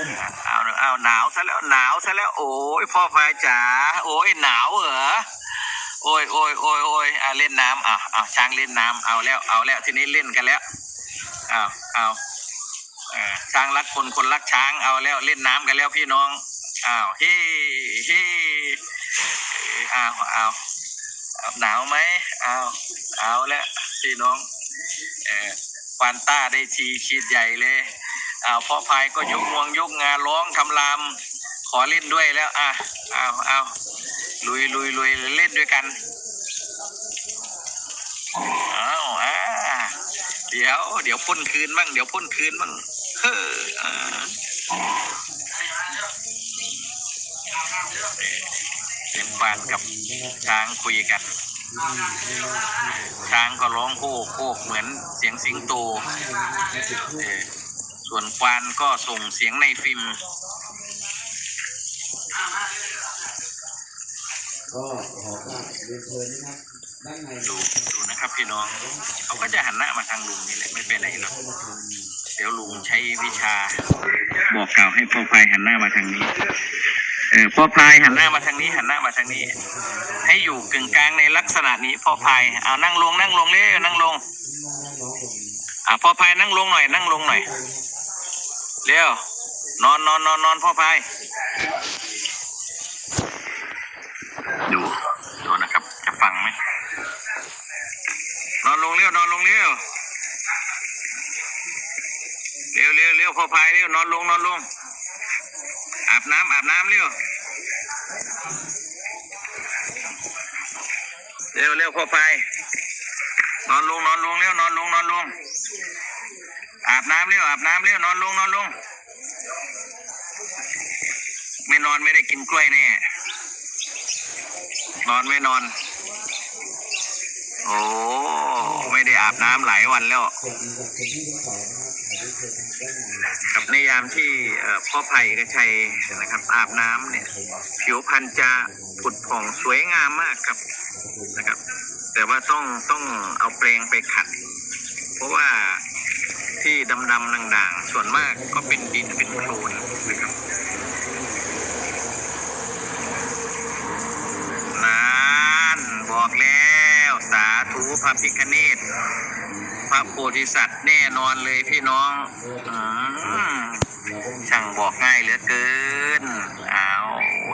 อุ้มเอาเอาหนาวซะแล้วหนาวซะแล้วโอ้ยพ่อพายจ๋าโอ้ยหนาวเหรอโอ้ยโอ้ยโอ้ยโอ้ยอะเล่นน้ำอะอะช้างเล่นน้ำเอาแล้วเอาแล้วทีนี้เล่นกันแล้วเอาเอาอ่าช้างรักคนคนรักช้างเอาแล้วเล่นน้ำกันแล้วพี่น้องอ้าวเฮ้เฮ้อ้าวอ้าวเอาหนาวไหมเอาเอาแล้วพี่น้องเออควานต้าได้ชีชีดใหญ่เลย อ้าวพ่อพายก็ยกงวงยกงาร้องคำราม ขอเล่นด้วยแล้วอะอ้าวอ้าวลุยลุยลุยเล่นด้วยกันอ้าวอ่าเดี๋ยว เดี๋ยวพ่นคืนบ้างเดี๋ยวพ่นคืนบ้างเฮ้อเสียงปานกับช้างคุยกันช้างก็ร้องโคกโคกเหมือนเสียงสิงโตเอ ส่วนควานก็ส่งเสียงในฟิล์มก็ขอกราบเรียนเชิญนะครับด้านในดูดูนะครับพี่น้อง เขาก็จะหันหน้ามาทางลุงนี่แหละไม่ไปไหนหรอกเดี๋ยวลุงใช้วิชา บอกกล่าวให้พ่อพายหันหน้ามาทางนี้ เออพ่อพายหันหน้ามาทางนี้ หันหน้ามาทางนี้ ให้อยู่กึ่งกลางในลักษณะนี้พ่อพายเอานั่งลงนั่งลงเร็วนั่งลงน้องผมอ่าพ่อพายนั่งลงหน่อยนั่งลงหน่อย เร็วนอนนอนนอนนอนพ่อพายดูดูนะครับ จะฟังไหมนอนลงเร็วนอนลงเร็วเร็วเร็วเร็วพ่อพายเร็วนอนลงนอนลงอาบน้ำอาบน้ำเร็วเร็วเร็วพ่อพายนอนลงนอนลงเร็วนอนลงนอนลง อาบน้ำเร็วอาบน้ำเร็วนอนลงนอนลง ไม่นอนไม่ได้กินกล้วยแน่นอนไม่นอน โอ้ไม่ได้อาบน้ำหลายวันแล้วกับในยามที่พ่อไผ่กระชัยนะครับอาบน้ำเนี่ย ผิวพรรณจะผุดผ่องสวยงามมากครับนะครับ แต่ว่าต้องต้องเอาแปรงไปขัด เพราะว่า ที่ดำๆด่างๆ ส่วนมากก็เป็นดินเป็นโคลนนะครับนานบอกแล้วสาธุพระพิคเนตพระโพธิสัตว์แน่นอนเลยพี่น้องอช่างบอกง่ายเหลือเกินเอา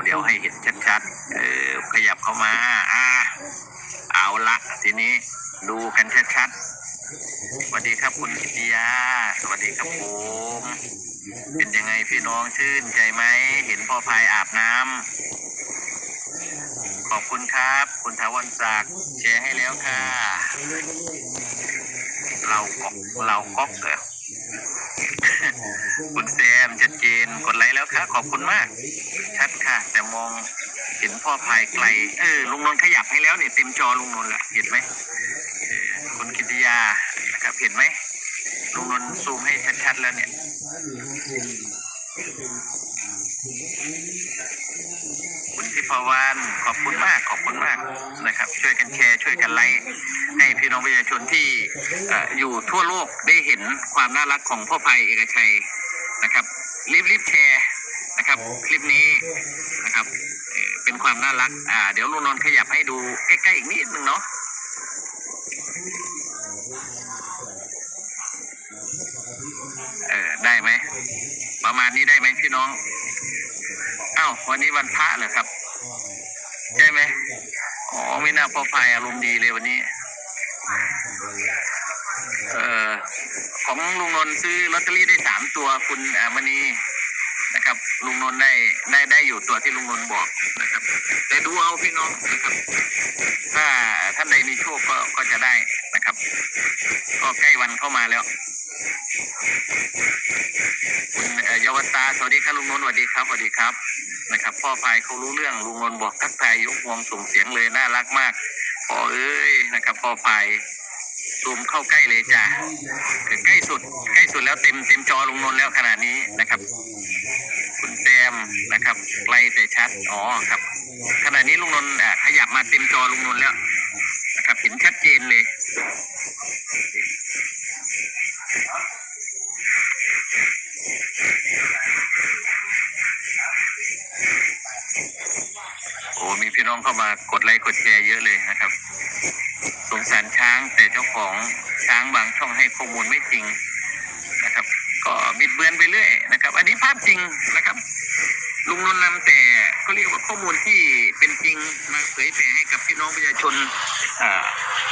เดี๋ยวให้เห็นชัดๆเออขยับเข้ามาอ่าเอาละทีนี้ดูกันชัดๆ สวัสดีครับคุณกิติยา สวัสดีครับผมเป็นยังไงพี่น้องชื่นใจไหม เห็นพ่อพายอาบน้ำขอบคุณครับ คุณทวันศักดิ์แชร์ให้แล้วค่ะ เราก๊อกเราก๊อกเลยคุณแซมชัดเจนกดไลค์แล้วค่ะขอบคุณมาก ชัดค่ะ แต่มองเห็นพ่อพายไกล เออลุงนนท์ขยับให้แล้วเนี่ยเต็มจอลุงนนท์แหละเห็นไหม คุณกิติยานะครับเห็นไหมลุงนนท์ซูมให้ชัดๆแล้วเนี่ยคุณทิพวรรณขอบคุณมากขอบคุณมากนะครับ ช่วยกันแชร์ช่วยกันไลค์ให้พี่น้องประชาชนที่ออยู่ทั่วโลกได้เห็นความน่ารักของพ่อภัยเอกชัยนะครับรีบรีบแชร์นะครับคลิปนี้นะครับเอ่อเป็นความน่ารักอ่าเดี๋ยวลุงนนท์ขยับให้ดูใกล้ๆอีกนิดนึงเนาะ ได้ไหม ประมาณนี้ได้ไหมพี่น้องอ้าววันนี้วันพระเหรอครับ ใช่ไหมอ๋อไม่น่าพอพายอารมณ์ดีเลยวันนี้ เออของลุงนนท์ซื้อลอตเตอรี่ได้สามตัวคุณอามณี นะครับ ลุงนนท์ได้ได้ได้อยู่ตัวที่ลุงนนท์บอกนะครับ แต่ดูเอาพี่น้องนะครับ ถ้าท่านใดมีโชคก็ก็จะได้นะครับ ก็ใกล้วันเข้ามาแล้วคุณเยาวตาสวัสดีครับลุงนนท์สวัสดีครับสวัสดีครับนะครับ พ่อพายเขารู้เรื่องลุงนนท์บอกทักทายยกวงส่งเสียงเลยน่ารักมากพ่อเอ้ยนะครับ พ่อพาย ซูมเข้าใกล้เลยจ้ะใกล้สุด ใกล้สุดแล้วเต็มเต็มจอลงนนแล้วขนาดนี้นะครับ คุณแซมนะครับไกลแต่ชัดอ๋อครับ ขณะนี้ลุงนนท์อะขยับมาเต็มจอลุงนนท์แล้วนะครับเห็นชัดเจนเลยโอ้มีพี่น้องเข้ามากดไลค์กดแชร์เยอะเลยนะครับ สงสารช้างแต่เจ้าของช้างบางช่องให้ข้อมูลไม่จริงนะครับ ก็บิดเบือนไปเรื่อยนะครับ อันนี้ภาพจริงนะครับลุงนนท์นำแต่ก็เรียกว่าข้อมูลที่เป็นจริงมาเผยแผ่ให้กับพี่น้องประชาชน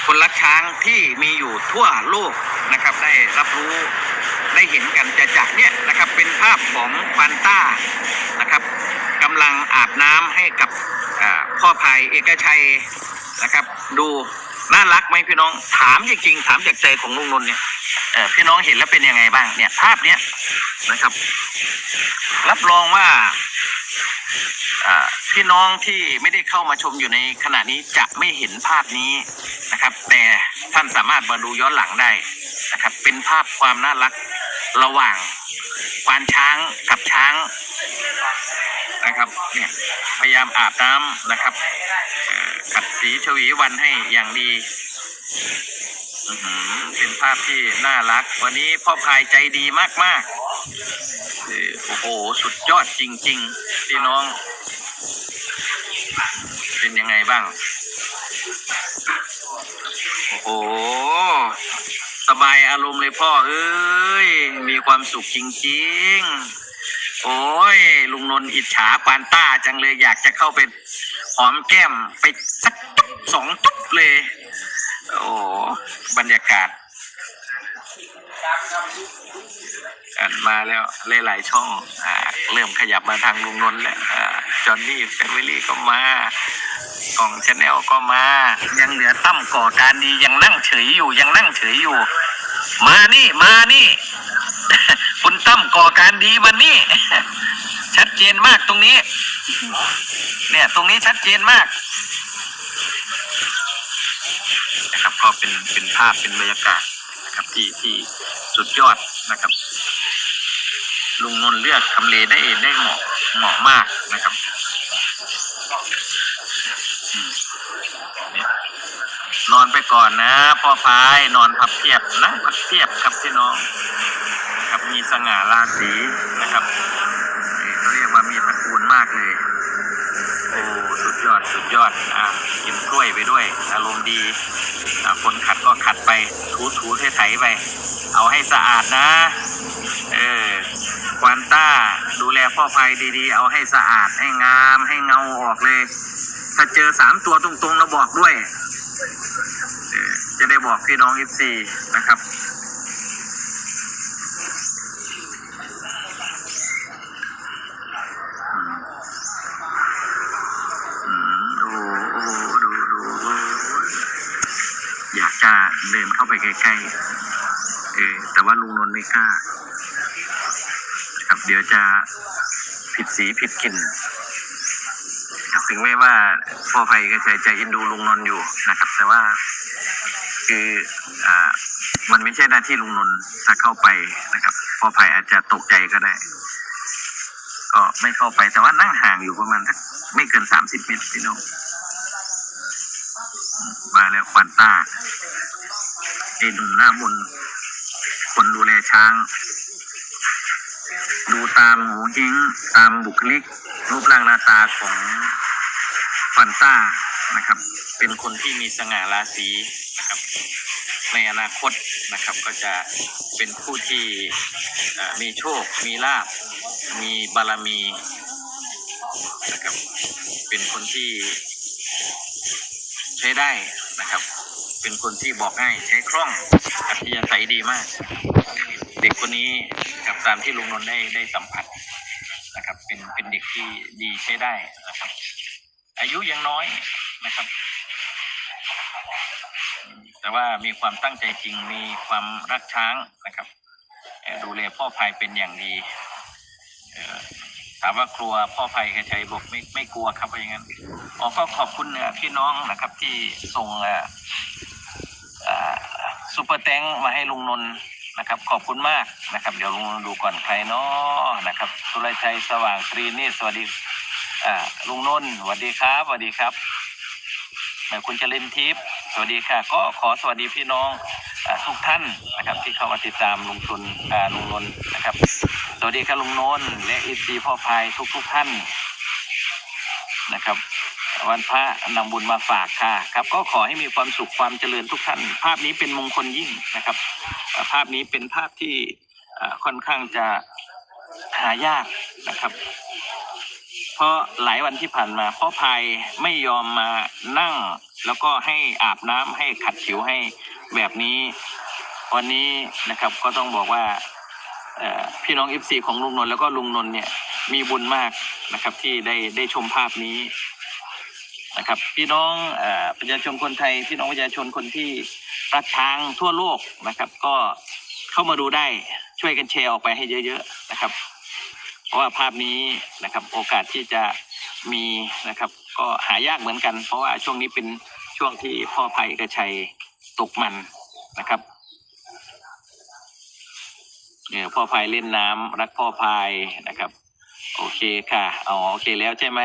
คนรักช้างที่มีอยู่ทั่วโลกนะครับ ได้รับรู้ได้เห็นกันจะจักเนี่ยนะครับเป็นภาพของควานต้านะครับกำลังอาบน้ำให้กับพ่อพายเอกชัยนะครับ ดู น่ารักไหมพี่น้อง ถามจริงๆถามจากใจของลุงนนท์เนี่ยเออพี่น้องเห็นแล้วเป็นยังไงบ้าง เนี่ย ภาพเนี้ยนะครับ รับรองว่าพี่น้องที่ไม่ได้เข้ามาชมอยู่ในขณะนี้จะไม่เห็นภาพนี้นะครับ แต่ท่านสามารถมาดูย้อนหลังได้นะครับ เป็นภาพความน่ารักระหว่างควานช้างกับช้าง นะครับเนี่ยพยายามอาบน้ำนะครับขัดสีชวีวันให้อย่างดีเป็นภาพที่น่ารัก วันนี้พ่อพายใจดีมากๆเออโอ้โหสุดยอดจริงๆพี่น้อง เป็นยังไงบ้าง โอ้โห สบายอารมณ์เลยพ่อเอ้ย มีความสุขจริง ๆ โอ้ยลุงนนท์อิจฉาปานต้าจังเลยอยากจะเข้าไปหอมแก้มไปสักตุ๊บสองตุ๊บเลย โอ้บรรยากาศอันมาแล้วหลายๆช่องอ่าเริ่มขยับมาทางลุงนนท์แล้วอ่าจอห์นนี่แฟมิลี่ก็มากล่องชาแนลก็มา ยังเหลือตั้มก่อการดียังนั่งเฉยอยู่ยังนั่งเฉยอยู่ มานี่มานี่ คุณตั้มก่อการดีมานี่ชัดเจนมากตรงนี้ เนี่ย ตรงนี้ชัดเจนมากนะครับก็เป็นเป็นภาพเป็นบรรยากาศนะครับที่ที่สุดยอดนะครับ ลุงนนเลือกทำเลได้ได้เหมาะเหมาะมากนะครับอืมเนี่ยนอนไปก่อนนะพ่อพายนอนพับเพียบนั่งพับเพียบครับพี่น้อง นะครับ มีสง่าราศีนะครับเขาเรียกว่ามีตระกูลมากเลย โอ้ สุดยอด สุดยอด อะกินกล้วยไปด้วย อารมณ์ดี คนขัดก็ขัดไป ถูถูไถไถไป เอาให้สะอาดนะ เออควานต้า ดูแลพ่อภัยดีๆ เอาให้สะอาด ให้งาม ให้เงาออกเลย ถ้าเจอสามตัวตรงๆเราบอกด้วย จะได้บอกพี่น้องอีซีนะครับ ใกล้เออแต่ว่าลุงนนท์ไม่กล้าครับเดี๋ยวจะผิดสีผิดกลิ่นครับถึงแม้ว่าพ่อภัยก็ใจใจเอินดูลุงนนท์อยู่นะครับ แต่ว่าคืออ่ามันไม่ใช่หน้าที่ลุงนนท์ถ้าเข้าไปนะครับพ่อภัยอาจจะตกใจก็ได้ ก็ไม่เข้าไปแต่ว่านั่งห่างอยู่ประมาณสักไม่เกินสามสิบเมตรพี่น้องอืมมาแล้วควันต้า ไอ้หนุ่มหน้ามนคนดูแลช้าง ดูตามหมูหิ้งตามบุคลิก รูปร่างหน้าตาของควันต้านะครับ เป็นคนที่มีสง่าราศีนะครับ ในอนาคตนะครับก็จะเป็นผู้ที่มีโชค มีลาภมีบารมีนะครับเป็นคนที่ใช้ได้นะครับ เป็นคนที่บอกง่ายใช้คล่องอัธยาศัยดีมาก เด็กคนนี้กับตามที่ลุงนนท์ได้ได้สัมผัสนะครับ เป็นเป็นเด็กที่ดีใช้ได้นะครับ อายุยังน้อยนะครับ แต่ว่ามีความตั้งใจจริงมีความรักช้างนะครับ ดูแลพ่อพายเป็นอย่างดีถามว่ากลัวพ่อภัยกระชัยบอกไม่ไม่กลัวครับว่าอย่างนั้นอ๋อก็ขอบคุณเอ่อพี่น้องนะครับที่ส่ง ซูเปอร์แตงมาให้ลุงนนท์นะครับ ขอบคุณมากนะครับ เดี๋ยวลุงนนท์ดูก่อนใครเนาะนะครับสุรชัยสว่างตรีนี่สวัสดีอ่าลุงนนท์สวัสดีครับสวัสดีครับคุณจรินทิพย์สวัสดีค่ะ ก็ขอสวัสดีพี่น้องอทุกท่านนะครับ ที่เข้ามาติดตามลุงชนลุงนนท์นะครับ สวัสดีครับลุงนนท์และอีซีพ่อพายทุกทุกท่านนะครับ วันพระนำบุญมาฝากค่ะครับ ก็ขอให้มีความสุขความเจริญทุกท่าน ภาพนี้เป็นมงคลยิ่งนะครับ ภาพนี้เป็นภาพที่ค่อนข้างจะหายากนะครับ เพราะหลายวันที่ผ่านมาพ่อพายไม่ยอมมานั่ง แล้วก็ให้อาบน้ำให้ขัดผิวให้แบบนี้ วันนี้นะครับก็ต้องบอกว่าพี่น้องเอฟซีของลุงนนท์แล้วก็ลุงนนท์เนี่ยมีบุญมากนะครับที่ได้ได้ชมภาพนี้ นะครับ พี่น้องอประชาชนคนไทย พี่น้องประชาชนคนที่รักช้างทั่วโลกนะครับ ก็เข้ามาดูได้ช่วยกันแชร์ออกไปให้เยอะ ๆนะครับ เพราะว่าภาพนี้นะครับ โอกาสที่จะมีนะครับ ก็หายากเหมือนกัน เพราะว่าช่วงนี้เป็นช่วงที่พ่อภัยเอกชัยตกมันนะครับเนี่ยพ่อพายเล่นน้ำรักพ่อพายนะครับ โอเคค่ะอ๋อโอเคแล้วใช่ไหม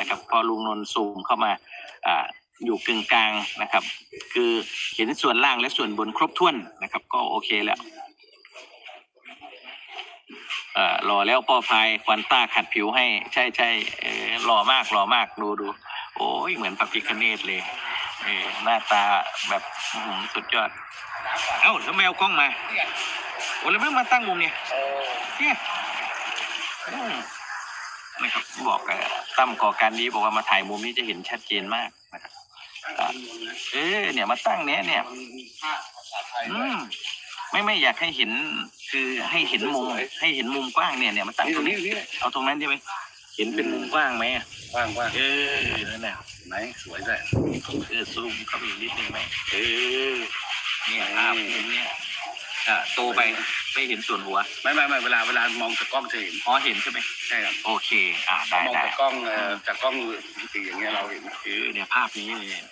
นะครับ พอลุงนนท์ซูมเข้ามาอ่าอยู่กึ่งกลางนะครับ คือเห็นส่วนล่างและส่วนบนครบถ้วนนะครับ ก็โอเคแล้วเอ่อรอแล้วพ่อพายควันต้าขัดผิวให้ ใช่ใช่เออหล่อมากหล่อมากดูดูโอ้ยเหมือนพระพิคเนตเลยเออหน้าตาแบบอื้อหือสุดยอด เอ้าแล้วไม่เอากล้องมาโอ้แล้วไม่มาตั้งมุมเนี่ยเนี่ยอืม นะครับ บอกกับตั้มก่อการนี้บอกว่ามาถ่ายมุมนี้จะเห็นชัดเจนมากนะครับอะเออเนี่ยมาตั้งเนี้ยเนี่ยมันมีภาพภาษาไทยอืด้วยมไม่ไม่อยากให้เห็น คือให้เห็นมุม ให้เห็นมุมกว้างเนี่ยเนี่ยมาตั้งนี่ตรงนี่นี้นี่เอาตรงนั้นใช่ไหมเห็นเป็นมุมกว้างไหมอะว่างว่างเออนั่นแหละไหนสวยเลยเออซูมเข้าไปอีกนิดนึงไหมเออเนี่ยภาพมุมเนี้ย อะโตไปไม่เห็นส่วนหัวไม่ไม่ไม่เวลาเวลามองจากกล้องจะเห็นอ๋อเห็นใช่ไหมใช่ครับโอเค อ่าได้มองได้จากกล้องเอ่อจากกล้องตีอย่างเงี้ยเราเห็นคือเนี่ยภาพนี้เนี่ย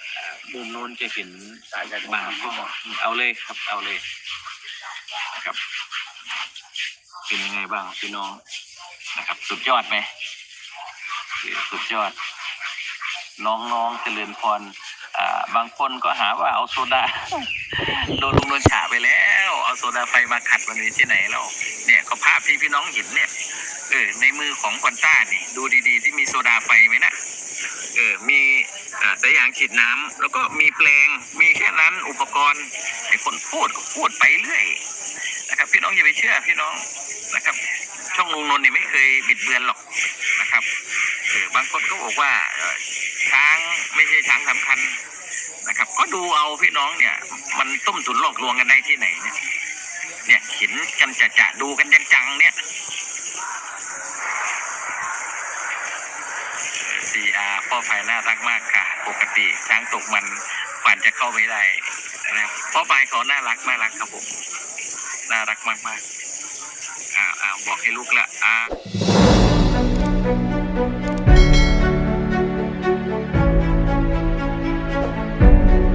มุมโน้นจะเห็นสายใจบางก็เอาเลยครับเอาเลยนะครับ เป็นยังไงบ้างพี่น้องนะครับ สุดยอดไหมคือสุดยอด น้องๆเจริญพรอ่าบางคนก็หาว่าเอาโซดาโดนลุงโดนฉาไปแล้วเอา โซดาไฟมาขัดมันมีที่ไหนแล้วเนี่ยก็ภาพที่พี่น้องเห็นเนี่ย เออ ในมือของควันต้านี่ ดูดีๆ ที่มีโซดาไฟไหมนะเออ มีอ่าสายยางฉีดน้ำแล้วก็มีแปลง มีแค่นั้นอุปกรณ์ไอ้คนพูดก็พูดไปเรื่อยนะครับ พี่น้องอย่าไปเชื่อพี่น้องนะครับ ช่องลุงนนท์เนี่ยไม่เคยบิดเบือนหรอกนะครับเออบางคนก็บอกว่าช้างไม่ใช่ช้างสำคัญนะครับ ก็ดูเอาพี่น้องเนี่ย มันต้มตุ๋นหลอกลวงกันได้ที่ไหนเนี่ย เนี่ยเห็นกันจะจะดูกันจังๆเนี่ยซีอาพ่อพายน่ารักมากค่ะ ปกติช้างตกมันขวัญจะเข้าไม่ได้นะครับพ่อพายเขาน่ารักน่ารักครับผม น่ารักมากๆอ่าอ่าบอกให้ลูกละอ่า